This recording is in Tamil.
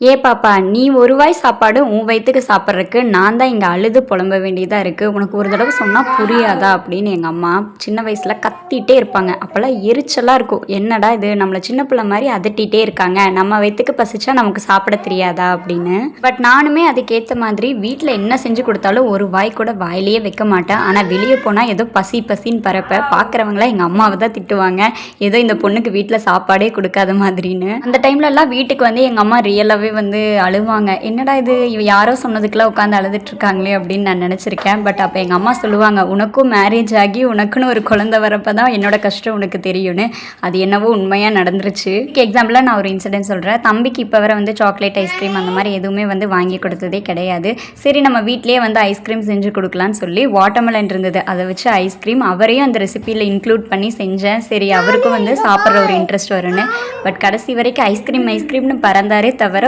ஏ பாப்பா நீ ஒரு வாய் சாப்பாடு உன் வயிற்றுக்கு சாப்பிட்றதுக்கு நான் தான் இங்கே அழுது புலம்ப வேண்டியதாக இருக்குது உனக்கு ஒரு தடவை சொன்னால் புரியாதா அப்படின்னு எங்கள் அம்மா சின்ன வயசில் கத்திட்டே இருப்பாங்க. அப்போல்லாம் எரிச்சலாக இருக்கும். என்னடா இது? நம்மளை சின்ன பிள்ளை மாதிரி அதட்டிகிட்டே இருக்காங்க. நம்ம வயிற்றுக்கு பசிச்சா நமக்கு சாப்பிட தெரியாதா அப்படின்னு. பட் நானுமே அதுக்கேற்ற மாதிரி வீட்டில் என்ன செஞ்சு கொடுத்தாலும் ஒரு வாய் கூட வாயிலேயே வைக்க மாட்டேன். ஆனால் வெளியே போனால் ஏதோ பசி பசின்னு பரப்ப பார்க்குறவங்களாம் எங்கள் அம்மாவை தான் திட்டுவாங்க. ஏதோ இந்த பொண்ணுக்கு வீட்டில் சாப்பாடே கொடுக்காத மாதிரின்னு. அந்த டைம்லலாம் வீட்டுக்கு வந்து எங்கள் அம்மா ரியலாகவே வந்து அழுவாங்க. என்னடா இது? இவ யாரோ சொன்னதுக்கெல்லாம் உட்காந்து அழுதுட்டு இருக்காங்களே அப்படின்னு நான் நினச்சிருக்கேன். பட் அப்போ எங்கள் அம்மா சொல்லுவாங்க உனக்கும் மேரேஜ் ஆகி உனக்குன்னு ஒரு குழந்தை வரப்போ தான் என்னோட கஷ்டம் உனக்கு தெரியும்னு. அது என்னவோ உண்மையாக நடந்துருச்சு. எக்ஸாம்பிளாக நான் ஒரு இன்சிடென்ட் சொல்கிறேன் தம்பிக்கு இப்போ வர வந்து சாக்லேட் ஐஸ்கிரீம் அந்த மாதிரி எதுவுமே வந்து வாங்கி கொடுத்ததே கிடையாது. சரி நம்ம வீட்லேயே வந்து ஐஸ்கிரீம் செஞ்சு கொடுக்கலான்னு சொல்லி வாட்டர்மெலன் இருந்தது. அதை வச்சு ஐஸ்கிரீம் அவரையும் அந்த ரெசிபியில் இன்க்ளூட் பண்ணி செஞ்சேன். சரி அவருக்கும் வந்து சாப்பிட்ற ஒரு இன்ட்ரெஸ்ட் வரும்னு. பட் கடைசி வரைக்கும் ஐஸ்கிரீம் ஐஸ்கிரீம்னு பறந்தாரே தவிர